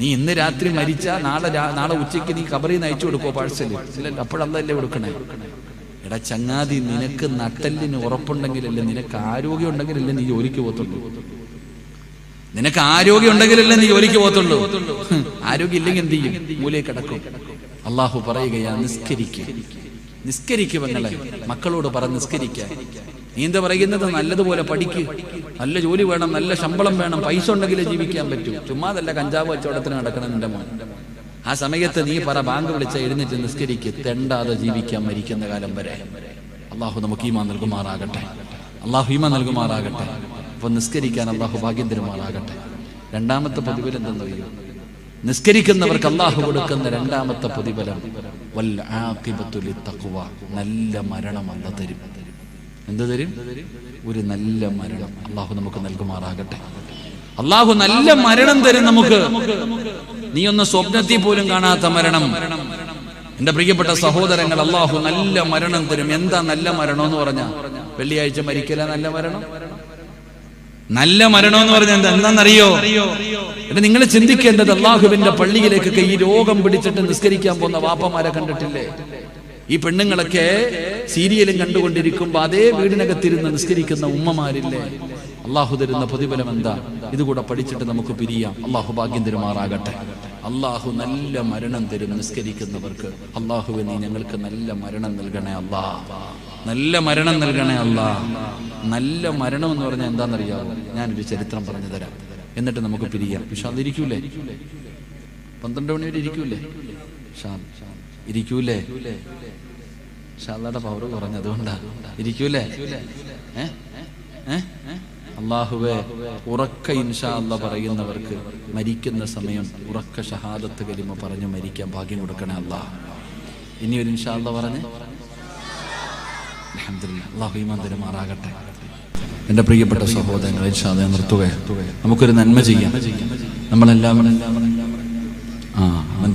നീ ഇന്ന് രാത്രി മരിച്ച നാളെ നാളെ ഉച്ചയ്ക്ക് നീ കബറിൽ നയിച്ചു കൊടുക്കോ പാഴ്സൽ ഇല്ലല്ലോ അപ്പോഴല്ലേ കൊടുക്കണേ? എടാ ചങ്ങാതി നിനക്ക് നട്ടലിന് ഉറപ്പുണ്ടെങ്കിലല്ലേ നിനക്ക് ആരോഗ്യം ഉണ്ടെങ്കിലല്ലേ നീ ജോലിക്ക് പോകത്തുള്ളൂ. നിനക്ക് ആരോഗ്യം ഉണ്ടെങ്കിലല്ലേ നീ ജോലിക്ക് പോകത്തുള്ളൂ. ആരോഗ്യം ഇല്ലെങ്കിൽ എന്ത് ചെയ്യും? മൂലയെ കിടക്കും. അള്ളാഹു പറയുകയാ നിസ്കരിക്കുക പെങ്ങളെ മക്കളോട് പറ നിസ്കരിക്കുക നീ എന്താ പറയുന്നത്? നല്ലതുപോലെ പഠിക്ക്. നല്ല ജോലി വേണം നല്ല ശമ്പളം വേണം പൈസ ഉണ്ടെങ്കിലേ ജീവിക്കാൻ പറ്റൂ. ചുമ്മാതല്ല കഞ്ചാവ് കച്ചവടത്തിന് നടക്കണം എന്റെ മോൻ. ആ സമയത്ത് നീ പറ ബാങ്ക് വിളിച്ച എഴുന്നേറ്റ് നിസ്കരിക്ക്. തെണ്ടാതെ ജീവിക്കാൻ മരിക്കുന്ന കാലം വരെ. അള്ളാഹു നമുക്ക് ഈമാ നൽകുമാറാകട്ടെ. അള്ളാഹു ഈമാ നൽകുമാറാകട്ടെ. അപ്പൊ നിസ്കരിക്കാൻ അള്ളാഹു ഭാഗ്യം തരുമാറാകട്ടെ രണ്ടാമത്തെ പ്രതിഫലം എന്തെന്നറിയോ നിസ്കരിക്കുന്നവർക്ക് അള്ളാഹു കൊടുക്കുന്ന രണ്ടാമത്തെ പ്രതിഫലം വൽ. നല്ല മരണം അല്ല തരും. എന്ത് തരും? ഒരു നല്ല മരണം. അള്ളാഹു നമുക്ക് നൽകുമാറാകട്ടെ. അള്ളാഹു നല്ല മരണം തരും നമുക്ക്. നീ ഒന്ന് സ്വപ്നത്തിൽ പോലും കാണാത്ത മരണം. എന്റെ പ്രിയപ്പെട്ട സഹോദരങ്ങൾ അള്ളാഹു നല്ല മരണം തരും. എന്താ നല്ല മരണം എന്ന് പറഞ്ഞ? വെള്ളിയാഴ്ച മരിക്കല നല്ല മരണം? നല്ല മരണം എന്ന് പറഞ്ഞ എന്താ? എന്താണെന്നറിയോ? എടാ നിങ്ങൾ ചിന്തിക്കേണ്ടത് അള്ളാഹുവിന്റെ പള്ളിയിലേക്കൊക്കെ ഈ രോഗം പിടിച്ചിട്ട് നിസ്കരിക്കാൻ പോകുന്ന വാപ്പമാരെ കണ്ടിട്ടില്ലേ? ഈ പെണ്ണുങ്ങളൊക്കെ സീരിയലും കണ്ടുകൊണ്ടിരിക്കുമ്പോ അതേ വീടിനകത്തിരുന്ന് നിസ്കരിക്കുന്ന ഉമ്മമാരില്ലേ? അള്ളാഹു തരുന്ന പ്രതിഫലം എന്താ? ഇതുകൂടെ പഠിച്ചിട്ട് നമുക്ക് പിരിയാം. അള്ളാഹു ഭാഗ്യം തരുമാറാകട്ടെ. അള്ളാഹു നല്ല മരണം തരും നിസ്കരിക്കുന്നവർക്ക്. അള്ളാഹുവെ നീ ഞങ്ങൾക്ക് നല്ല മരണം നൽകണേ അള്ളാ. നല്ല മരണം നൽകണേ അള്ളാ. നല്ല മരണം എന്ന് പറഞ്ഞാൽ എന്താണെന്നറിയാമോ ഞാനൊരു ചരിത്രം പറഞ്ഞു തരാം. എന്നിട്ട് നമുക്ക് പിരിയാം. പക്ഷെ അതിരിക്കൂലേ? പന്ത്രണ്ട് മണി വരെ ഇരിക്കൂലേ ഷാദ് ഇരിക്കൂലേ? ഷാദയുടെ പവർ കുറഞ്ഞതുകൊണ്ടാ ഇരിക്കൂലേ? അള്ളാഹുവേ ഉറക്ക ഇൻഷാ അല്ല പറയുന്നവർക്ക് മരിക്കുന്ന സമയം ഉറക്ക ഷഹാദത്ത് കലിമ പറഞ്ഞു മരിക്കാൻ ഭാഗ്യം കൊടുക്കണേ അല്ലാ ഇനി ഒരു ഇൻഷാ അല്ല പറഞ്ഞേ. അള്ളാഹു ഈമാൻ തരുമാറാകട്ടെ. എന്റെ പ്രിയപ്പെട്ട സഹോദരങ്ങൾ ഇൻഷാ നിർത്തുക നമുക്കൊരു നന്മ ചെയ്യാം. നമ്മളെല്ലാം ആ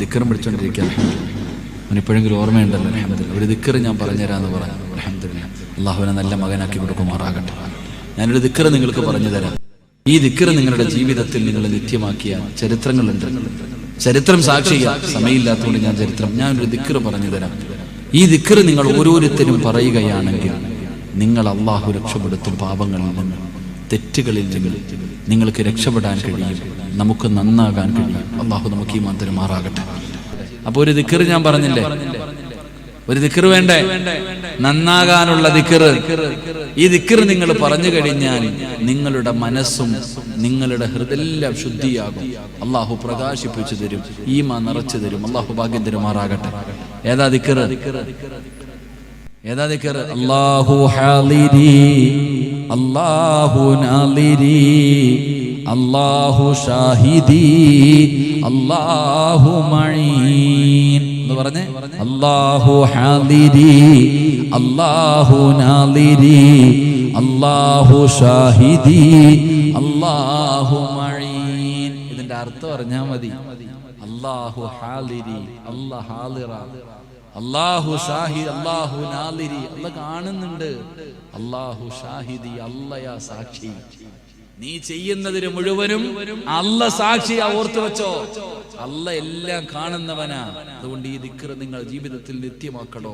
ദിക്കറും പിടിച്ചോണ്ടിരിക്കുക അവൻ ഇപ്പോഴെങ്കിലും ഓർമ്മയുണ്ടല്ലോ അൽഹംദുലില്ലാ. ഒരു ദിക്കറ് ഞാൻ പറഞ്ഞുതരാമെന്ന് പറഞ്ഞു. അലഹമ്മദില്ല അള്ളാഹുവിനെ നല്ല മകനാക്കി കൊടുക്കുമാറാകട്ടെ. ഞാനൊരു ദിക്കറ് നിങ്ങൾക്ക് പറഞ്ഞു തരാം ഈ ദിക്കറ് നിങ്ങളുടെ ജീവിതത്തിൽ നിങ്ങൾ നിത്യമാക്കിയ ചരിത്രങ്ങളുണ്ട്. ചരിത്രം സാക്ഷിയ സമയമില്ലാത്തതുകൊണ്ട് ഞാൻ ചരിത്രം ഞാൻ ഒരു ദിക്കറ് പറഞ്ഞു തരാം ഈ ദിക്കറ് നിങ്ങൾ ഓരോരുത്തരും പറയുകയാണെങ്കിൽ നിങ്ങൾ അള്ളാഹു രക്ഷപ്പെടുത്തും പാപങ്ങളിൽ നിന്ന്. തെറ്റുകളിൽ നിന്ന് നിങ്ങൾക്ക് രക്ഷപ്പെടാൻ കഴിയും. നമുക്ക് നന്നാകാൻ കഴിയും. അള്ളാഹു നമുക്ക് ഈ മന്ത്രം മാറാകട്ടെ അപ്പൊ ഒരു ദിക്കറ് ഞാൻ പറഞ്ഞില്ലേ? ഒരു ദിക്കർ വേണ്ടേ? നന്നാകാനുള്ള ദിക്കർ ഈ ദിക്കർ നിങ്ങൾ പറഞ്ഞു കഴിഞ്ഞാൽ നിങ്ങളുടെ മനസ്സും നിങ്ങളുടെ ഹൃദയെല്ലാം ശുദ്ധിയാകും. അള്ളാഹു പ്രകാശിപ്പിച്ചു തരും ഈമ നിറച്ചു തരും. അള്ളാഹു ഭാഗ്യം തരുമാറാകട്ടെ. ഏതാ ദിക്കർ ഏതാ ദിക്കർ അള്ളാഹു ഹാലിരി അല്ലാഹു ഷാഹിദി അല്ലാഹു മഴീൻ. എന്ന് പറഞ്ഞേ അല്ലാഹു ഹാദിരി അല്ലാഹു നാദിരി അല്ലാഹു ഷാഹിദി അല്ലാഹു മഴീൻ. ഇതിന്റെ അർത്ഥം അറിഞ്ഞാ മതി. അല്ലാഹു ഹാലിരി അള്ളാഹ് ഹാലിറ അള്ളാഹു ഷാഹി അള്ളാഹു നാലിരി അല്ല കാണുന്നുണ്ട്. അള്ളാഹു ഷാഹിദി അല്ലയാ സാക്ഷി. നീ ചെയ്യുന്നതിന് മുഴുവനും അല്ല സാക്ഷി ഓർത്തു വെച്ചോ? അല്ല എല്ലാം കാണുന്നവനാ. അതുകൊണ്ട് ഈ ദിക്കർ നിങ്ങൾ ജീവിതത്തിൽ നിത്യമാക്കണോ?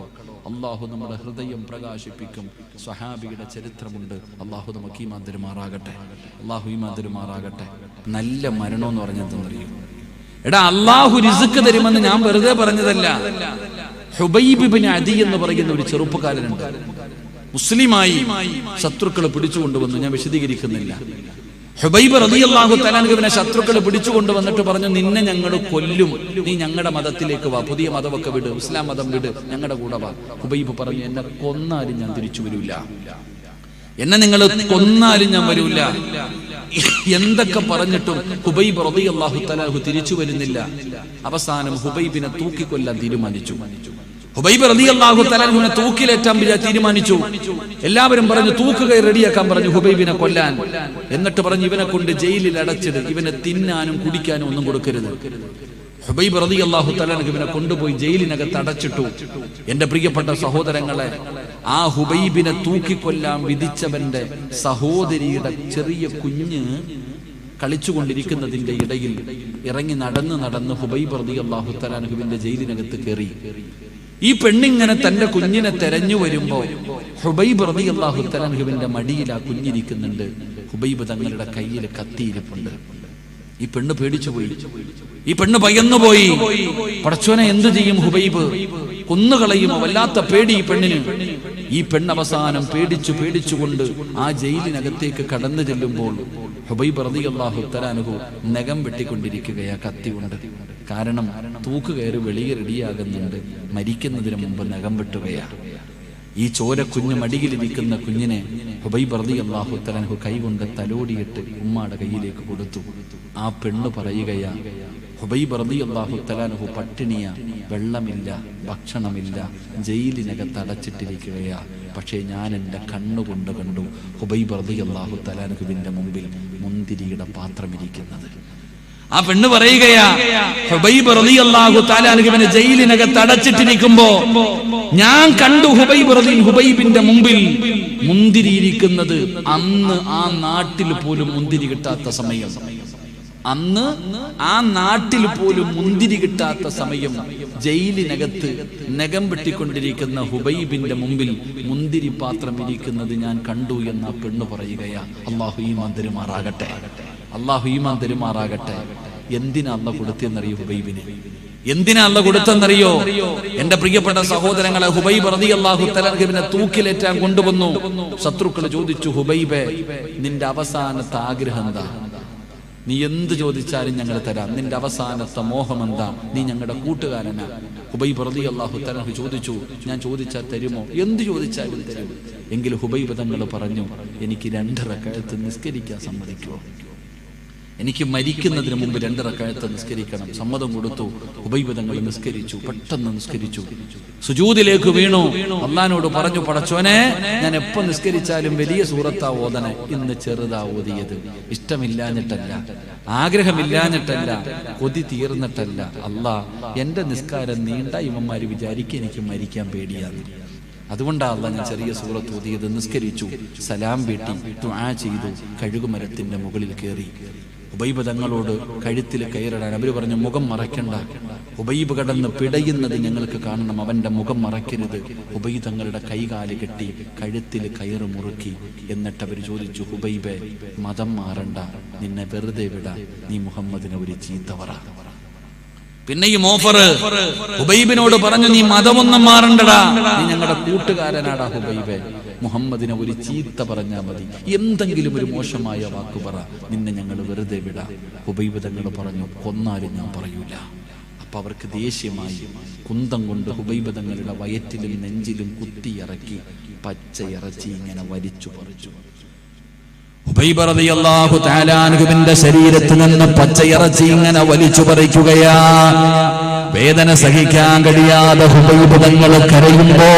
അള്ളാഹു നമ്മുടെ ഹൃദയം പ്രകാശിപ്പിക്കും. സ്വഹാബിയുടെ ചരിത്രമുണ്ട്. അള്ളാഹു നമുക്ക് ഈ മാതിരുമാറാകട്ടെ അള്ളാഹു ഈ മാതിരുമാറാകട്ടെ നല്ല മരണം എന്ന് പറഞ്ഞെന്തറിയും എടാ അള്ളാഹു റിസുക്ക് തരുമെന്ന് ഞാൻ വെറുതെ പറഞ്ഞതല്ല. ഹുബൈബിബിന് അതി എന്ന് പറയുന്ന ഒരു ചെറുപ്പക്കാരനുണ്ട്. മുസ്ലിമായി ശത്രുക്കളെ പിടിച്ചുകൊണ്ടുവന്നു. ഞാൻ വിശദീകരിക്കുന്നില്ല. ഹുബൈബ് റളിയല്ലാഹു ശത്രുക്കളെ പിടിച്ചുകൊണ്ട് പിടിച്ചുകൊണ്ടുവന്നിട്ട് പറഞ്ഞു നിന്നെ ഞങ്ങൾ കൊല്ലും. നീ ഞങ്ങളുടെ മതത്തിലേക്ക് വാ. പുതിയ മതമൊക്കെ വിട്. ഇസ്ലാം മതം വിട്. ഞങ്ങളുടെ കൂടെ വാ. ഹുബൈബ് പറഞ്ഞു എന്നെ കൊന്നാലും ഞാൻ തിരിച്ചു വരില്ല എന്നെ നിങ്ങൾ കൊന്നാലും ഞാൻ വരില്ല എന്തൊക്കെ പറഞ്ഞിട്ടും ഹുബൈബ് റബി അള്ളാഹു തലാഹു തിരിച്ചു വരുന്നില്ല. അവസാനം ഹുബൈബിനെ തൂക്കിക്കൊല്ലാൻ തീരുമാനിച്ചു. ഹുബൈബ് തൂക്കിലേറ്റാൻ തീരുമാനിച്ചു. എല്ലാവരും പറഞ്ഞു തൂക്കുകയെ റെഡിയാക്കാൻ പറഞ്ഞു ഹുബൈബിനെ കൊല്ലാൻ. എന്നിട്ട് പറഞ്ഞു ഇവനെ കൊണ്ട് ജയിലിൽ അടച്ചിട് ഇവനെ തിന്നാനും കുടിക്കാനും ഒന്നും കൊടുക്കരുത്. ഹുബൈബ് റളിയല്ലാഹു തആല ഇവനെ കൊണ്ടുപോയി ജയിലിനകത്ത് അടച്ചിട്ടു. എന്റെ പ്രിയപ്പെട്ട സഹോദരങ്ങളെ ആ ഹുബൈബിനെ തൂക്കിക്കൊല്ലാൻ വിധിച്ചവന്റെ സഹോദരിയുടെ ചെറിയ കുഞ്ഞ് കളിച്ചുകൊണ്ടിരിക്കുന്നതിന്റെ ഇടയിൽ ഇറങ്ങി നടന്ന് നടന്ന് ഹുബൈബ് റതി അള്ളാഹു തലാൻഹുവിന്റെ ജയിലിനകത്ത് കയറി. ഈ പെണ്ണിങ്ങനെ തന്റെ കുഞ്ഞിനെ തെരഞ്ഞു വരുമ്പോ ഹുബൈബ് റബി അള്ളാഹു തലഹുവിന്റെ മടിയിൽ ആ കുഞ്ഞിരിക്കുന്നുണ്ട്. ഹുബൈബ് തങ്ങളുടെ കയ്യിൽ കത്തിയിരിപ്പുണ്ട്. ഈ പെണ്ണ് പേടിച്ചു പോയി. ഈ പെണ്ണ് പയ്യന്നുപോയി പടച്ചോനെ എന്ത് ചെയ്യും ഹുബൈബ്? കൊന്നുകളയുമോ? വല്ലാത്ത പേടി ഈ പെണ്ണിന്. ഈ പെണ്ണ് അവസാനം പേടിച്ചു പേടിച്ചുകൊണ്ട് ആ ജയിലിനകത്തേക്ക് കടന്നു ചെല്ലുമ്പോൾ ഹുബൈബ് റബി അള്ളാഹു തലാനുഹു നഖം വെട്ടിക്കൊണ്ടിരിക്കുകയാ കത്തി കൊണ്ട്. കാരണം തൂക്ക് കയറി വെളിയിൽ റെഡിയാകുന്നുണ്ട്. മരിക്കുന്നതിന് മുമ്പ് നഖം വെട്ടുകയാണ്. ഈ ചോര കുഞ്ഞ് മടിയിലിരിക്കുന്ന കുഞ്ഞിനെ ഹുബൈബ് റളിയല്ലാഹു തആലാഹു കൈകൊണ്ട് തലോടിയിട്ട് ഉമ്മാടെ കയ്യിലേക്ക് കൊടുത്തു. ആ പെണ്ണ് പറയുകയാ ഹുബൈബ് റളിയല്ലാഹു തആലാഹു പട്ടിണിയ വെള്ളമില്ല ഭക്ഷണമില്ല ജയിലിനകത്ത് അടച്ചിട്ടിരിക്കുകയാ. പക്ഷേ ഞാൻ എന്റെ കണ്ണുകൊണ്ട് കണ്ടു ഹുബൈബ് റളിയല്ലാഹു തആലാഹുവിന്റെ മുമ്പിൽ മുന്തിരിയുടെ പാത്രം ഇരിക്കുന്നത് ആ പെണ്ണ് പറയുകയാണ് ഹുബൈബ് റളിയല്ലാഹു ജയിലിനകത്ത് അടച്ചിട്ടിരിക്കുമ്പോ ഞാൻ കണ്ടു ഹുബൈബ് റളി ഹുബൈബിന്റെ മുമ്പിൽ മുന്തിരിയിരിക്കുന്നത് അന്ന് ആ നാട്ടിൽ പോലും മുന്തിരി കിട്ടാത്ത സമയം. അന്ന് ആ നാട്ടിൽ പോലും മുന്തിരി കിട്ടാത്ത സമയം ജയിലിനകത്ത് നഖം വെട്ടിക്കൊണ്ടിരിക്കുന്ന ഹുബൈബിന്റെ മുമ്പിൽ മുന്തിരി പാത്രം ഇരിക്കുന്നത് ഞാൻ കണ്ടു എന്ന പെണ്ണ് പറയുകയാ. അള്ളാഹു ഈ മന്ദിരമാറാകട്ടെ അള്ളാഹു ഈമാൻ തെരുമാറാകട്ടെ. എന്തിനാ അല്ല കൊടുത്തെന്നറിയോ ഹുബൈബിന്? എന്തിനാ അല്ല കൊടുത്തെന്നറിയോ എന്റെ പ്രിയപ്പെട്ട സഹോദരങ്ങളെ ഹുബൈബ് റതി അള്ളാഹു തലർഹിബിനെ തൂക്കിലേറ്റാൻ കൊണ്ടുവന്നു. ശത്രുക്കൾ ചോദിച്ചു ഹുബൈബെ നിന്റെ അവസാനത്തെ ആഗ്രഹം എന്താ? നീ എന്ത് ചോദിച്ചാലും ഞങ്ങൾ തരാം. നിന്റെ അവസാനത്തെ മോഹം എന്താ? നീ ഞങ്ങളുടെ കൂട്ടുകാരനാ. ഹുബൈബ് റതി അള്ളാഹു തലഹു ചോദിച്ചു ഞാൻ ചോദിച്ചാൽ തരുമോ? എന്ത് ചോദിച്ചാലും തരും. എങ്കിൽ ഹുബൈബ് തങ്ങൾ പറഞ്ഞു എനിക്ക് രണ്ടര കഴുത്ത് നിസ്കരിക്കാൻ സമ്മതിക്കുമോ എനിക്ക് മരിക്കുന്നതിന് മുമ്പ് രണ്ട് റക്കായത്ത് നിസ്കരിക്കണം. സമ്മതം കൊടുത്തു. ഉപയോഗങ്ങൾ നിസ്കരിച്ചു. പെട്ടെന്ന് നിസ്കരിച്ചു. സുജൂതിലേക്ക് വീണു. അള്ളഹാനോട് പറഞ്ഞു പടച്ചോനെ ഞാൻ എപ്പോ നിസ്കരിച്ചാലും വലിയ സൂറത്താ ഓതനെ ഇന്ന് ചെറുതാ ഓതിയത്. ഇഷ്ടമില്ലാഞ്ഞിട്ടല്ല. ആഗ്രഹമില്ലാഞ്ഞിട്ടല്ല. കൊതി തീർന്നിട്ടല്ല. അല്ലാ എന്റെ നിസ്കാരം നീണ്ട ഇവന്മാര് വിചാരിക്കുക എനിക്ക് മരിക്കാൻ പേടിയാണ്. അതുകൊണ്ടാണ് ഞാൻ ചെറിയ സൂറത്ത് ഓതിയത്. നിസ്കരിച്ചു. സലാം വീട്ടി. ചെയ്തു. കഴുകുമരത്തിന്റെ മുകളിൽ കയറി ഉബൈബ് തങ്ങളോട് കഴുത്തിൽ കയറിടാൻ അവർ പറഞ്ഞു മുഖം മറയ്ക്കണ്ട. ഉബൈബ് കടന്ന് പിടയുന്നത് ഞങ്ങൾക്ക് കാണണം. അവന്റെ മുഖം മറയ്ക്കരുത്. ഉബൈ തങ്ങളുടെ കൈകാൽ കെട്ടി കഴുത്തിൽ കയറ് മുറുക്കി. എന്നിട്ട് അവർ ചോദിച്ചു ഹുബൈബെ മതം മാറണ്ട. നിന്നെ വെറുതെ വിടാ. നീ മുഹമ്മദിനെ ഒരു ചീത്ത പറ ഈ മോഫർ ഹുബൈബിനോട് പറഞ്ഞു നീ മതമൊന്നും മാറണ്ടടാ. നീ ഞങ്ങളുടെ കൂട്ടുകാരനാടാ ഹുബൈബെ. മുഹമ്മദിനെ ഒരു ചീത്ത പറഞ്ഞാൽ മതി. എന്തെങ്കിലും ഒരു മോശമായ വാക്ക് പറ. നിന്നെ ഞങ്ങൾ വെറുതെ വിടാ. ഹുബൈബ് തങ്ങൾ പറഞ്ഞു കൊന്നാലും ഞാൻ പറയൂല. അപ്പൊ അവർക്ക് ദേഷ്യമായി. കുന്തം കൊണ്ട് ഹുബൈബ് തങ്ങളുടെ വയറ്റിലും നെഞ്ചിലും കുത്തിയിറക്കി പച്ചയിറച്ചി ഇങ്ങനെ വലിച്ചു പറിച്ചു. ശരീരത്തിൽ നിന്ന് പച്ചയിറച്ചി ഇങ്ങനെ വലിച്ചു പറിക്കുകയാ. വേദന സഹിക്കാൻ കഴിയാതെ ഹുബൈബ് തങ്ങൾ കരയുമ്പോ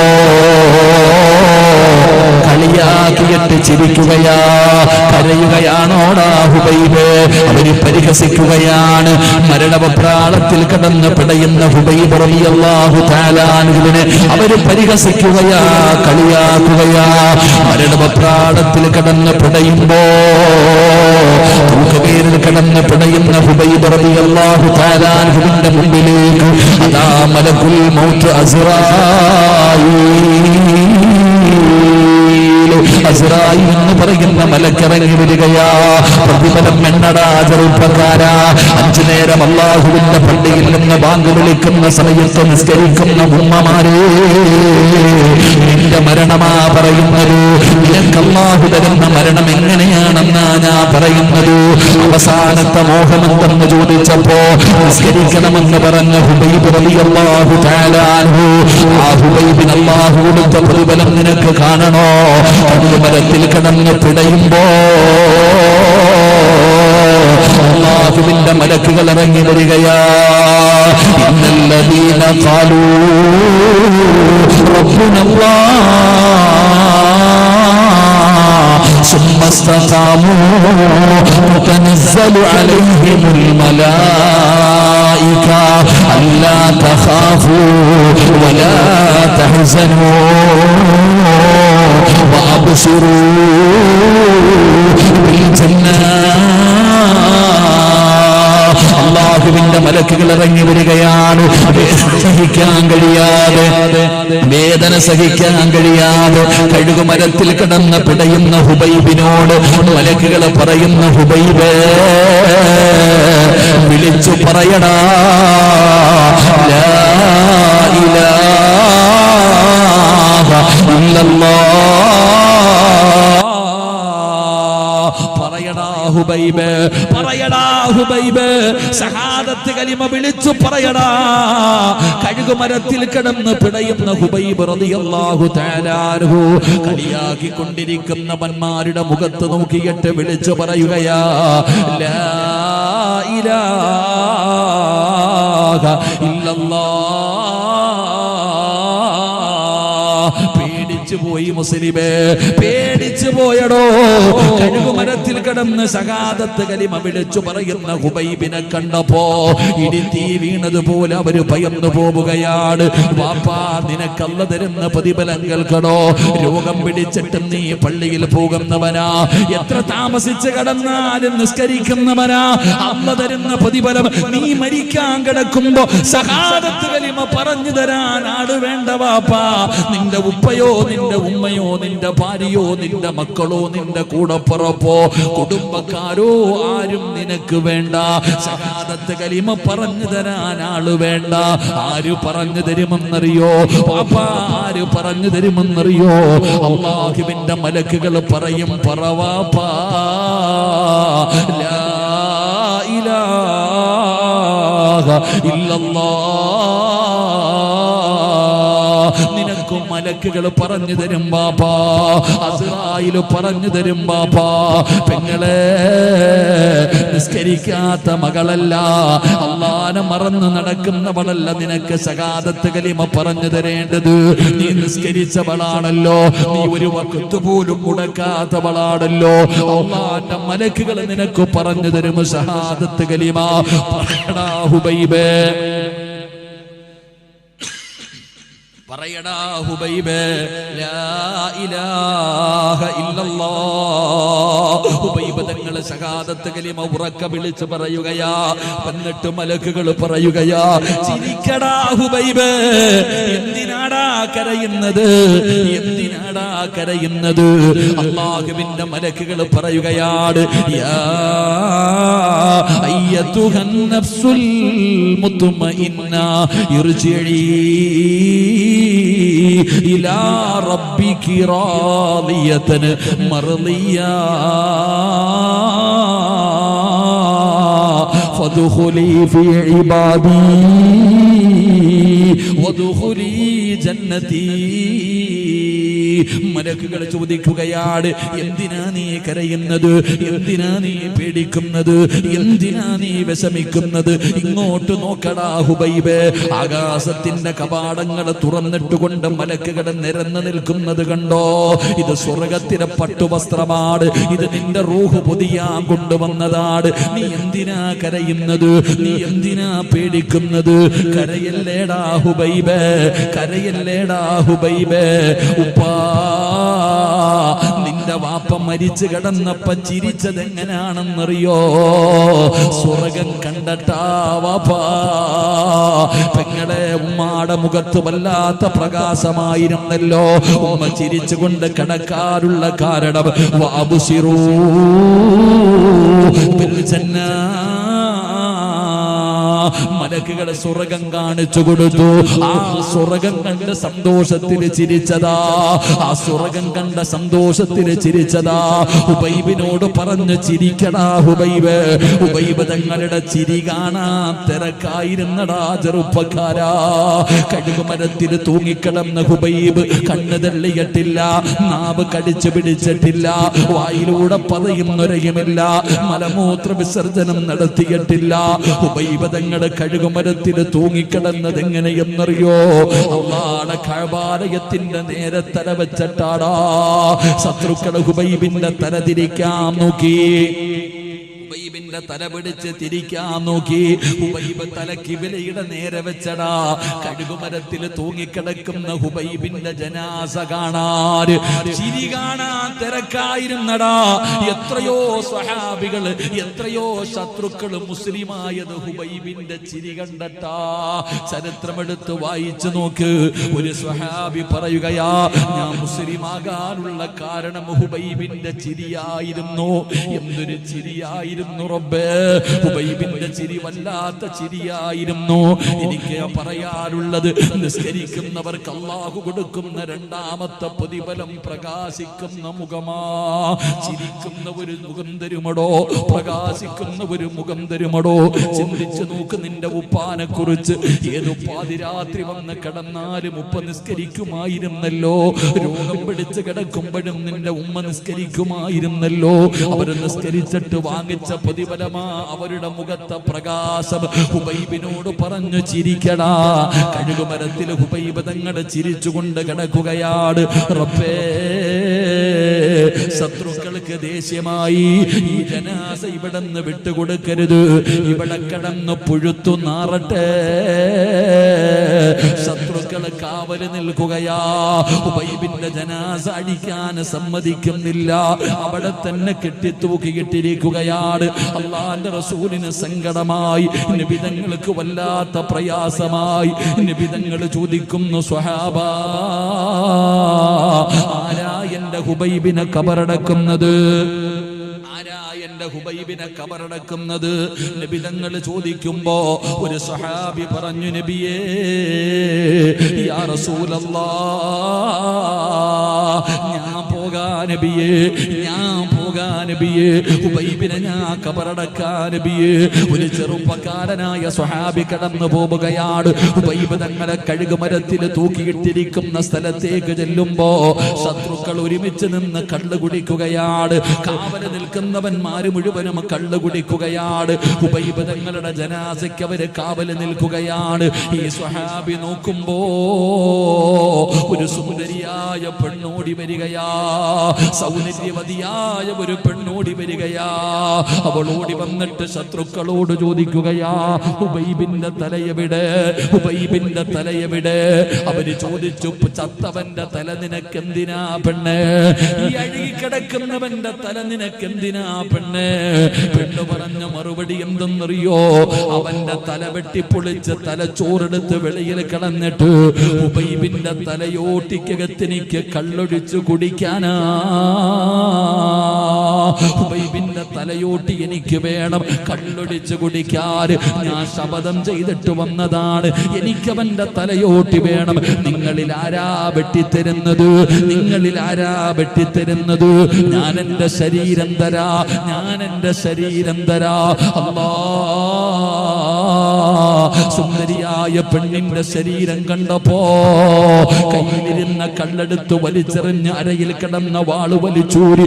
കളിയാക്കിയിട്ട് ചിരിക്കുകയാ. കരയുകയാണോടാ ഹുബൈബ്. അവർ പരിഹസിക്കുകയാണ്. മരണപ്രാളത്തിൽ കടന്ന് പിടയുന്ന ഹുബൈബ് റളിയല്ലാഹു തആല അൻഹുവിനെ അവർ പരിഹസിക്കുകയാ കളിയാക്കുകയാ. മരണപ്രാളത്തിൽ കടന്ന് പിടയുമ്പോ തൂക്കുകേരിൽ കിടന്ന് പിടയുന്ന ഹുബൈബ് റളിയല്ലാഹു തആല അൻഹുവിന്റെ മുമ്പിലേക്ക് അതാ മലകുൽ മൗത്ത് അസ്റായി എന്ന് പറയുന്ന മലക്കിറങ്ങി വരികയാ. പ്രതിഫലം എണ്ണടാ ചെറുപ്പക്കാരാ. അഞ്ചു നേരം അള്ളാഹുവിന്റെ പള്ളിയിൽ നിന്ന് ബാങ്ക് വിളിക്കുന്ന സമയത്ത് നിസ്കരിക്കുന്ന ഉമ്മമാരെ. നിന്റെ മരണമാ പറയുന്നത്? നിനക്കല്ലാഹു തരുന്ന മരണം എങ്ങനെയാണെന്നാ ഞാൻ പറയുന്നത്? അവസാനത്തെ മോഹമെന്തെന്ന് ചോദിച്ചപ്പോ നിസ്കരിക്കണമെന്ന് പറഞ്ഞ ഹുബൈബ് റളിയല്ലാഹു പ്രതിഫലം നിനക്ക് കാണണോ? മരത്തിൽ കിടന്ന് പിടയുമ്പോ അള്ളാഹുവിന്റെ മലക്കുകൾ ഇറങ്ങി വരികയാ ഇന്നല്ലദീന ഖാലൂ റബ്ബുനല്ലാഹ് ثم استقاموا تتنزل عليهم الملائكة ألا تخافوا ولا تحزنوا وأبصروا بالجنات അള്ളാഹുവിന്റെ മലക്കുകൾ ഇറങ്ങി വരികയാണ്. സഹിക്കാൻ കഴിയാതെ വേദന സഹിക്കാൻ കഴിയാതെ കഴുകുമരത്തിൽ കിടന്ന് പിടയുന്ന ഹുബൈബിനോട് മലക്കുകൾ പറയുന്ന ഹുബൈബ് വിളിച്ചു പറയടാ ലാ ഇലാഹ പറയടാ സഹാദത്ത് കലിമ വിളിച്ചു പറയടാ. കഴുകുമരത്തിൽ കിടന്ന് പിടയുന്ന ഹുബൈബ് റളിയല്ലാഹു മുഖത്ത് നോക്കിയിട്ട് വിളിച്ചു പറയുകയാ ലാ ഇലാഹ ഇല്ലല്ലാഹ് പേടിച്ചു പോയി മുസ്ലിമേ പേടിച്ചു പോയടോ മരത്തിൽ കിടന്ന് സകാദത്ത് കലിമ വിളിച്ചു പറയുന്ന ഹുബൈബിനെ കണ്ടപ്പോ തീ വീണതുപോലെ അവർ ഭയന്നു പോവുകയാണ്. വാപ്പാ നിനക്കല്ല തരുന്ന പ്രതിഫലം കേൾക്കണോ രോഗം പിടിച്ചിട്ട് നീ പള്ളിയിൽ പോകുന്നവനാ. എത്ര താമസിച്ച് കടന്നാലും നിസ്കരിക്കുന്നവനാ. അല്ല തരുന്ന പ്രതിഫലം നീ മരിക്കാൻ കിടക്കുമ്പോ സഹാദത്ത് കലിമ പറഞ്ഞു തരാൻ ആട് വേണ്ട വാപ്പാ. നിന്റെ ഉപ്പയോ നിന്റെ ഉമ്മയോ നിന്റെ ഭാര്യയോ നിന്റെ മക്കളോ നിന്റെ കൂടപ്പുറപ്പോ കുടുംബക്കാരോ ആരും നിനക്ക് വേണ്ട. സഹാദത്ത് കലിമ പറഞ്ഞു തരാൻ ആൾ വേണ്ട. ആര് പറഞ്ഞു തരുമെന്നറിയോ? പാപ്പ ആര് പറഞ്ഞു തരുമെന്നറിയോ? അള്ളാഹുവിന്റെ മലക്കുകൾ പറയും പറവാപ്പാ ലാ ഇലാഹ ഇല്ലല്ലാഹ് നിനക്കും മലക്കുകൾ പറഞ്ഞു തരും ബാപ്പാ. അസ്രായിൽ പറഞ്ഞു തരും ബാപ്പാ. പെങ്ങളെ നിസ്കരിക്കാത്ത മകളല്ല. അള്ളാനെ മറന്ന് നടക്കുന്നവളല്ല നിനക്ക് സകാദത്ത് കലിമ പറഞ്ഞു തരേണ്ടത്. നീ നിസ്കരിച്ചവളാണല്ലോ. നീ ഒരു വക്കത്ത് പോലും മുടക്കാത്തവളാണല്ലോ. അള്ളാന്റെ മലക്കുകൾ നിനക്ക് പറഞ്ഞു തരും സഹാദത്ത് കലിമ. പറയടാ ഹുബൈബേ. പറയടാ ഹുബൈബ് തങ്ങൾ സഹാദത്ത് കലിമ ഉറക്ക വിളിച്ച് പറയുകയാ എന്നിട്ട് മലക്കുകൾ പറയുകയാ ചിരിക്കടാ ഹുബൈബ് എന്തിനാടാ കരയുന്നത് എന്തിനാടാ കരയുന്നത്? അള്ളാഹുവിന്റെ മലക്കുകൾ പറയുകയാണ് യാ അയ്യത്തുഹൻ നഫ്സുൽ മുത്മഇന്ന ഇർജിഇ إلى ربك راضية مرضية. فادخلي في عبادي. മലക്കുകൾ ചോദിക്കുകയാണ് എന്തിനാ നീ കരയുന്നത്? എന്തിനാ നീ പേടിക്കുന്നത്? എന്തിനാ നീ വിഷമിക്കുന്നത്? ഇങ്ങോട്ട് നോക്കടാ ഹുബൈബ്. ആകാശത്തിന്റെ കവാടങ്ങൾ തുറന്നിട്ടുകൊണ്ട് മലക്കുകൾ നിരന്നു നിൽക്കുന്നത് കണ്ടോ? ഇത് സ്വർഗത്തിലെ പട്ടുവസ്ത്രമാണ്. ഇത് നിന്റെ റൂഹ് പൊതിയാൻ കൊണ്ടുവന്നതാണ്. നീ എന്തിനാ കരയുന്നത്? നീ എന്തിനാ പേടിക്കുന്നത്? കരയല്ലേടാ ഹുബൈബ് കരയല്ലേടാ ഹുബൈബ്. ഉപ്പാ നിന്റെ വാപ്പ മരിച്ചു കിടന്നപ്പ ചിരിച്ചത് എങ്ങനെയാണെന്നറിയോ സ്വർഗം കണ്ടട്ടാ വാപ്പാ. പെങ്ങളെ ഉമ്മാടെ മുഖത്ത് വല്ലാത്ത പ്രകാശമായിരുന്നല്ലോ. ഉമ്മ ചിരിച്ചുകൊണ്ട് കിടക്കാറുള്ള കാരണം വാബുസിറൂ ജന്നാ മലക്കുകളെ സ്വർഗം കാണിച്ചു കൊടുത്തു. ആ സ്വർഗം കണ്ട സന്തോഷത്തിൽ ചിരിച്ചതാ. ആ സ്വർഗം കണ്ട സന്തോഷത്തിൽ ചിരിച്ചതാ. ഹുബൈബിനോട് പറഞ്ഞു ചിരിക്കടാ ഹുബൈബ്. ഹുബൈബ് തങ്ങളുടെ ചിരി കാണാൻ തിരക്കായിരുന്നടാ ചെറുപ്പക്കാരാ. കഴുകുമരത്തിൽ തൂങ്ങിക്കിടന്ന ഹുബൈബ് കണ്ണ് തള്ളിയിട്ടില്ല നാവ് കടിച്ചു പിടിച്ചിട്ടില്ല വായിലൂടെ പറയുന്നൊരയുമില്ല മലമൂത്ര വിസർജനം നടത്തിയിട്ടില്ല. ഹുബൈബ് തങ്ങളുടെ കഴുകുമരത്തിൽ തൂങ്ങിക്കിടന്നത് എങ്ങനെയെന്നറിയോ? അള്ളാടെ കഴബാലയത്തിന്റെ നേരെ തല വെച്ചിട്ടാടാ. ശത്രുക്കൾ ഹുബൈബിന്റെ തല തിരിക്കാൻ നോക്കി. ഹുബൈബിന്റെ തല തിരിക്കാൻ നോക്കി. ഉബൈബ് തല കിബിലയുടെ നേരെ വെച്ചടാ. കഴുകുമരത്തിൽ തൂങ്ങിക്കിടക്കുന്ന ഹുബൈബിന്റെ ജനാസ കാണാൻ. ചിരി കാണാൻ തിരക്കായിരുന്നടാ. എത്രയോ സ്വഹാബികൾ എത്രയോ ശത്രുക്കൾ മുസ്ലിമായത് ഹുബൈബിന്റെ ചിരി കണ്ടട്ടാ. ചരിത്രമെടുത്ത് വായിച്ചു നോക്ക്. ഒരു സ്വഹാബി പറയുകയാ ഞാൻ മുസ്ലിമാകാനുള്ള കാരണം ഹുബൈബിന്റെ ചിരിയായിരുന്നു. എന്തൊരു ചിരിയായിരുന്നു റബ്ബേ ഹുബൈബിന്റെ ചിരി വല്ലാത്ത ചിരിയായിരുന്നു. എനിക്ക് പറയാനുള്ളത് നിസ്കരിക്കുന്നവർക്ക് അള്ളാഹു കൊടുക്കുന്ന രണ്ടാമത്തെ പ്രതിഫലം പ്രകാശിക്കുന്ന മുഖമാ. ചിരിക്കുന്ന ഒരു മുഖം തരുമടോ? പ്രകാശിക്കുന്ന ഒരു മുഖം തരുമടോ? ചിന്തിച്ചു നോക്ക് നിന്റെ ഉപ്പാനെ കുറിച്ച് ഏത് പാതിരാത്രി വന്ന് കിടന്നാലും ഉപ്പ നിസ്കരിക്കുമായിരുന്നല്ലോ. രോഗം പിടിച്ച് കിടക്കുമ്പോഴും നിന്റെ ഉമ്മ നിസ്കരിക്കുമായിരുന്നല്ലോ. അവർ നിസ്കരിച്ചിട്ട് വാങ്ങിച്ച പ്രതിഫലമാ അവരുടെ മുഖത്തെ പ്രകാശം ഹുബൈബിനോട് പറഞ്ഞു ചിരിക്കടാ. കഴുകുമരത്തിൽ ഹുബൈബ് തങ്ങളെ ചിരിച്ചുകൊണ്ട് കിടക്കുകയാണ്. റബ്ബേ ശത്രുക്കൾക്ക് ദേഷ്യമായി ഈ ജനാസ ഇവിടെ നിന്ന് വിട്ടുകൊടുക്കരുത്. ഇവിടെ കിടന്ന് പുഴുത്തു നാറട്ടെ. ശത്രുക്കൾ കാവൽ നിൽക്കുകയാ. ഉബൈബിന്റെ ജനാസ അടിക്കാൻ സമ്മതിക്കുന്നില്ല. അവിടെ തന്നെ കെട്ടിത്തൂക്കിയിട്ടിരിക്കുകയാണ് അള്ളാന്റെ റസൂലിന് സങ്കടമായി. നിബിതങ്ങൾക്ക് വല്ലാത്ത പ്രയാസമായി. നിബിതങ്ങൾ ചോദിക്കുന്നു സ്വഹാബ ആരാ എന്റെ ഹുബൈബിനെ കബറടക്കുന്നത്? എന്റെ ഹുബൈബിനെ കബറടക്കുന്നത്. നബിതങ്ങൾ ചോദിക്കുമ്പോ ഒരു സഹാബി പറഞ്ഞു നബിയേ യാ ഞാൻ പോകാ നബിയേ ഞാൻ പോകാ ഉബൈബിനെ ഞാൻ കബറടക്കാ നബിയേ ഒരു ചെറുപ്പക്കാരനായ സ്വഹാബി കടന്നു പോവുകയാണ്. ഉബൈബ് തങ്ങളെ കഴുകുമരത്തിൽ തൂക്കിയിട്ടിരിക്കുന്ന സ്ഥലത്തേക്ക് ചെല്ലുമ്പോ ശത്രുക്കൾ ഒരുമിച്ച് നിന്ന് കള്ളു കുടിക്കുകയാണ്. കാവൽ നിൽക്കുന്നവന്മാര് മുഴുവനും കള്ളു കുടിക്കുകയാണ്. ഉബൈബ് തങ്ങളുടെ ജനാസയ്ക്ക് അവർ കാവൽ നിൽക്കുകയാണ്. ഈ സ്വഹാബി നോക്കുമ്പോ ഒരു സുന്ദരിയായ പെണ്ണോടി വരികയാ. സൗന്ദര്യവതിയായ ഒരു പെണ്ണോടി വരികയാ. അവൾ ഓടി വന്നിട്ട് ശത്രുക്കളോട് ചോദിക്കുകയാ ഉബൈബിന്റെ തലയെവിടെ ഉബൈബിന്റെ തലയെവിടെ അവർ ചോദിച്ചു ചത്തവന്റെ തല നിനക്കെന്തിനാ പെണ്ണ്? ഈ അഴുകിക്കിടക്കുന്നവന്റെ തല നിനക്കെന്തിനാ പെണ്ണ്? പെണ്ണ് പറഞ്ഞ മറുപടി എന്തെന്നറിയോ? അവന്റെ തല വെട്ടിപ്പൊളിച്ച് തലച്ചോറെടുത്ത് വെളിയിൽ കളഞ്ഞിട്ട് തലയോട്ടിക്കകത്ത് എനിക്ക് കള്ളൊഴിച്ചു കുടിക്കാനാ. ഹുബൈബിന്റെ തലയോട്ടി എനിക്ക് വേണം. കള്ളൊടിച്ച് കുടിക്കാൻ. ഞാൻ ശപഥം ചെയ്തിട്ട് വന്നതാണ്. എനിക്കവന്റെ തലയോട്ടി വേണം. നിങ്ങളിൽ ആരാ വെട്ടിത്തരുന്നത്? നിങ്ങളിൽ ആരാ വെട്ടിത്തരുന്നത്? ഞാൻ എന്റെ ശരീരം തരാ. ഞാൻ എന്റെ ശരീരം തരാ. അല്ലാ. സുന്ദരിയായ പെണ്ണിന്റെ ശരീരം കണ്ടപ്പോ കയ്യിലിരുന്ന കള്ളെടുത്ത് വലിച്ചെറിഞ്ഞ് അരയിൽ കിടന്ന വാൾ വലിച്ചൂരി.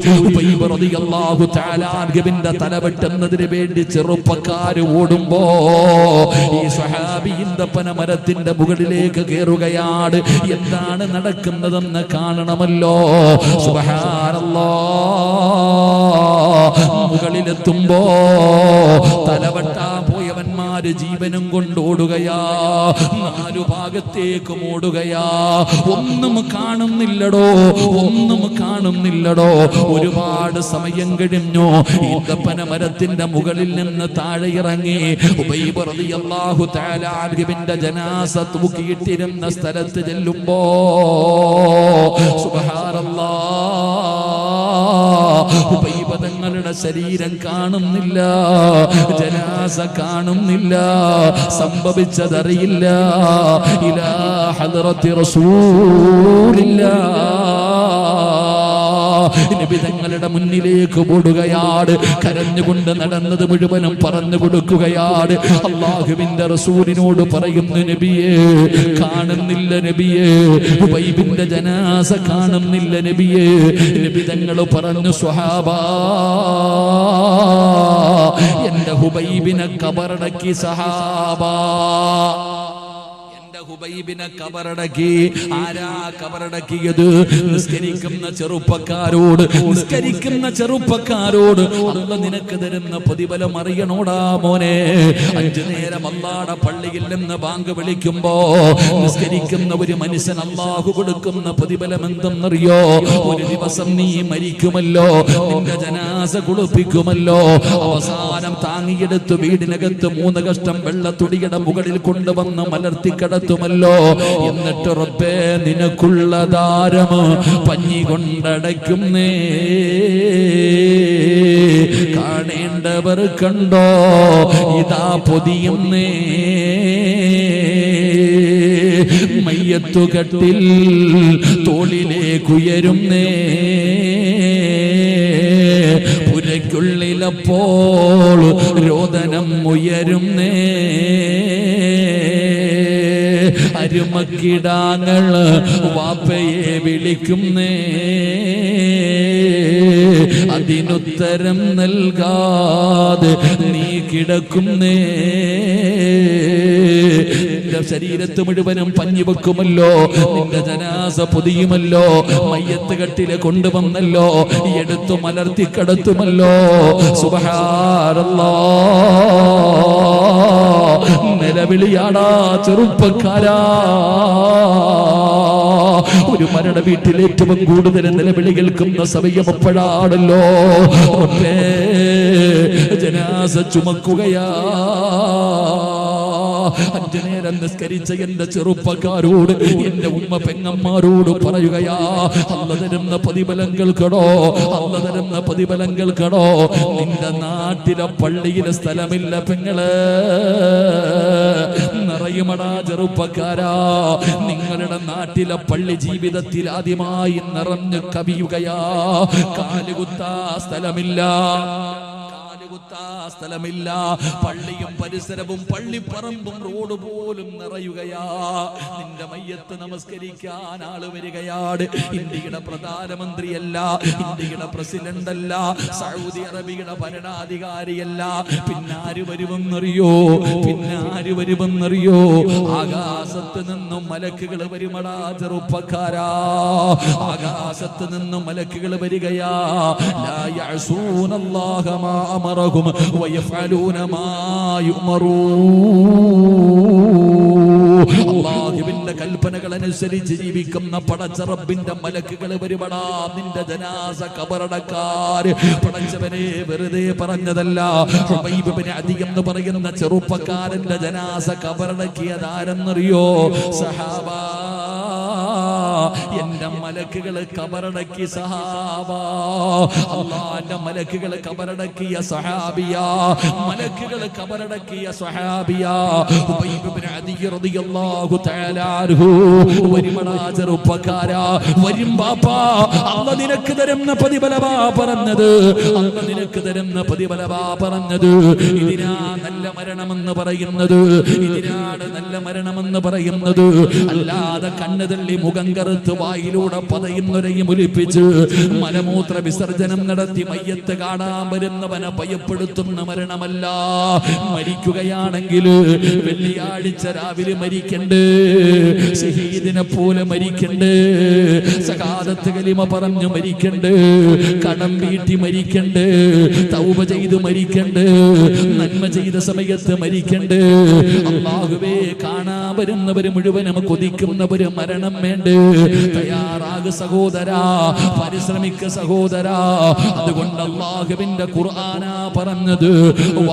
ഉബൈബ് റളിയല്ലാഹു തആല അൻഹുവിന്റെ തല വേണ്ടി ചെറുപ്പക്കാര് ഓടുമ്പോ ഈ സ്വഹാബിന്റെ പനമരത്തിന്റെ മുകളിലേക്ക് കയറുകയാണ് എന്താണ് നടക്കുന്നതെന്ന് കാണണമല്ലോ? സുബ്ഹാനല്ലാ. മുകളിലെത്തുമ്പോ തലവെട്ടാ പോയവന്മാര് ജീവനും കൊണ്ടോടുകയാ നാലു ഭാഗത്തേക്കും ഓടുകയാ. ഒന്നും കാണുന്നില്ലടോ ഒന്നും കാണുന്നില്ലടോ. ഒരുപാട് സമയം കഴിഞ്ഞു. ഈന്തപ്പന മരത്തിന്റെ മുകളിൽ നിന്ന് താഴെ ഇറങ്ങി ഉബൈബ് റളിയല്ലാഹു തആല ജനാസ തൂക്കിയിട്ടിരുന്ന സ്ഥലത്ത് ചെല്ലുമ്പോ സുബ്ഹാനല്ലാഹ് ഉബൈബ് തങ്ങളുടെ ശരീരം കാണുന്നില്ല ജനാസ കാണുന്നില്ല സംഭവിച്ചതറിയില്ല. ഇലാ ഹദറത്തി റസൂലില്ലാ. നബി തങ്ങളുടെ മുന്നിലേക്ക് ഓടുകയാണ്. കരഞ്ഞുകൊണ്ട് നടന്നത് മുഴുവനും പറഞ്ഞു കൊടുക്കുകയാണ്. അള്ളാഹുവിന്റെ റസൂലിനോട് പറയുന്നു നബിയെ കാണുന്നില്ല നബിയെ. ഉബൈബിന്റെ ജനാസ കാണുന്നില്ല നബിയെ. നബി പറഞ്ഞു സ്വഹാബ എന്റെ ഹുബൈബിനെ കബറടക്കി സഹാബ ഹുബൈബിനെ കബറടക്കി. ആരാ കബറടക്കിയത്? നിസ്കരിക്കുന്ന ചെറുപ്പക്കാരോട് നിസ്കരിക്കുന്ന ചെറുപ്പക്കാരോട് അല്ല നിനക്ക് തരുന്ന പ്രതിഫലം അറിയണോടാ മോനെ. അഞ്ചു നേരം അല്ലാടെ പള്ളിയിൽ നിന്ന് ബാങ്ക് വിളിക്കുമ്പോ നിസ്കരിക്കുന്ന ഒരു മനുഷ്യൻ അള്ളാഹു കൊടുക്കുന്ന പ്രതിഫലം എന്തെന്നറിയോ? ഒരു ദിവസം നീ മരിക്കുമല്ലോ നിന്റെ ജനാസ കുളിപ്പിക്കുമല്ലോ. അവസാനം താങ്ങിയെടുത്ത് വീടിനകത്ത് മൂന്ന് കഷ്ടം വെള്ളത്തുടിയുടെ മുകളിൽ കൊണ്ടുവന്ന് മലർത്തി കിടത്തുമല്ലോ എന്നിട്ട് റബ്ബേ നിനക്കുള്ള ദാരം പഞ്ഞി കൊണ്ടടയ്ക്കുന്നേ. കാണേണ്ടവർ കണ്ടോ? ഇതാ പൊതിയുന്നേ. മയ്യത്തുകട്ടിൽ തോളിലേക്കുയരുന്നേ പുരയ്ക്കുള്ളിലപ്പോൾ രോദനം ഉയരുന്നേ. അരുമക്കിടാങ്ങൾ വാപ്പയെ വിളിക്കുന്നേ. അതിനുത്തരം നൽകാതെ നീ കിടക്കുന്നേ. ശരീരത്ത് മുഴുവനും പഞ്ഞി വെക്കുമല്ലോ. നിന്റെ ജനാസ പൊതിയുമല്ലോ. മയ്യത്ത് കട്ടിൽ കൊണ്ടുവന്നല്ലോ. എടുത്തു മലർത്തി കടത്തുമല്ലോ. സുബഹാരല്ലോ നിലവിളിയാടാ ചെറുപ്പക്കാരാ. ഒരു മരണ വീട്ടിൽ ഏറ്റവും കൂടുതൽ നിലവിളി കേൾക്കുന്ന സമയം എപ്പോഴാണല്ലോ ജനാസ ചുമക്കുകയാ. അഞ്ചു നേരം നിസ്കരിച്ച എന്റെ ചെറുപ്പക്കാരോട് എന്റെ ഉമ്മ പെങ്ങന്മാരോട് പറയുകയാ അല്ല തരുന്ന പ്രതിഫലം കേൾക്കണോ അല്ല തരുന്ന പ്രതിഫലം കേൾക്കണോ നിന്റെ നാട്ടിലെ പള്ളിയിലെ സ്ഥലമില്ല പെങ്ങൾ. നിറയുമടാ ചെറുപ്പക്കാരാ നിങ്ങളുടെ നാട്ടിലെ പള്ളി ജീവിതത്തിൽ ആദ്യമായി നിറഞ്ഞു കവിയുകയാ കാലുകുത്താ സ്ഥലമില്ല. സ്ഥലമില്ല. പള്ളിയും പരിസരവും പള്ളിപ്പറമ്പും റോഡ് പോലും നിറയുകയാ. നിന്റെ മയ്യത്ത് നമസ്കരിക്കാൻ ആൾ വരികയാണ് ഇന്ത്യയുടെ പ്രധാനമന്ത്രിയല്ല ഇന്ത്യയുടെ പ്രസിഡന്റ് അല്ല സൗദി അറേബ്യയുടെ ഭരണാധികാരിയല്ല. പിന്നെ ആര് വരുമെന്നറിയോ? പിന്നെ ആര് വരുമെന്നറിയോ? ആകാശത്ത് നിന്നും മലക്കുകൾ വരുമടാ ചെറുപ്പക്കാരാ. ആകാശത്ത് നിന്നും മലക്കുകൾ വരികയാ. മാ അമറഹും വയഫഅലൂന മാ യുമറൂൻ അള്ളാഹുവിന്റെ കൽപ്പനകൾ അനുസരിച്ച് ജീവിക്കുന്ന പടച്ചറബിന്റെ മലക്കുകൾ വരുമടാ നിന്റെ ജനാസ കബറടക്കാർ പടച്ചവനെ വെറുതെ പറഞ്ഞതല്ല. അധികം എന്ന് പറയുന്ന ചെറുപ്പക്കാരന്റെ ജനാസ കബറടക്കിയതാരെന്നറിയോ? സഹാബ. എന്റെ മലക്കുകൾ കബറടക്കി സഹാബ. അള്ളാന്റെ മലക്കുകൾ കബറടക്കിയ സഹാബിയ. മലക്കുകൾ കബറടക്കിയ സഹാബിയാ. വരും ബാപ്പാ. അല്ല നിനക്ക് തരുന്ന പ്രതിഫലമാ പറഞ്ഞത്. അല്ല നിനക്ക് തരുന്ന പ്രതിഫലമാ പറഞ്ഞത്. ഇതിനാ നല്ല മരണമെന്ന് പറയുന്നത്. ഇതിനാട് നല്ല മരണമെന്ന് പറയുന്നത്. അല്ലാതെ കണ്ണു തള്ളി മുഖം കറുത്ത് വായിലൂടെ പതയുന്നൊരയും ഒലിപ്പിച്ച് മലമൂത്ര വിസർജനം നടത്തി മയ്യത്ത് കാണാൻ വരുന്നവനെ ഭയപ്പെടുത്തുന്ന മരണമല്ല. മരിക്കുകയാണെങ്കിൽ വെള്ളിയാഴ്ച രാവിലെ മരിക്കണ്ട്. ഷഹീദിനെ പോലെ മരിക്കണ്ട്. സകാലത്ത് കലിമ പറഞ്ഞു മരിക്കണ്ട്. കടം വീട്ടി മരിക്കണ്ട്. തൗപ ചെയ്ത് മരിക്കണ്ട്. നന്മ ചെയ്ത സമയത്ത് മരിക്കണ്ട്. അള്ളാഹുവേ കാണാൻ വരുന്നവര് മുഴുവനും കൊതിക്കുന്നവര് മരണം വേണ്ടേ. തയ്യാറാകു സഹോദരാ പരിശ്രമിക്ക സഹോദരാ. അതുകൊണ്ട് അള്ളാഹുവിന്റെ ഖുർആനാ പറഞ്ഞത്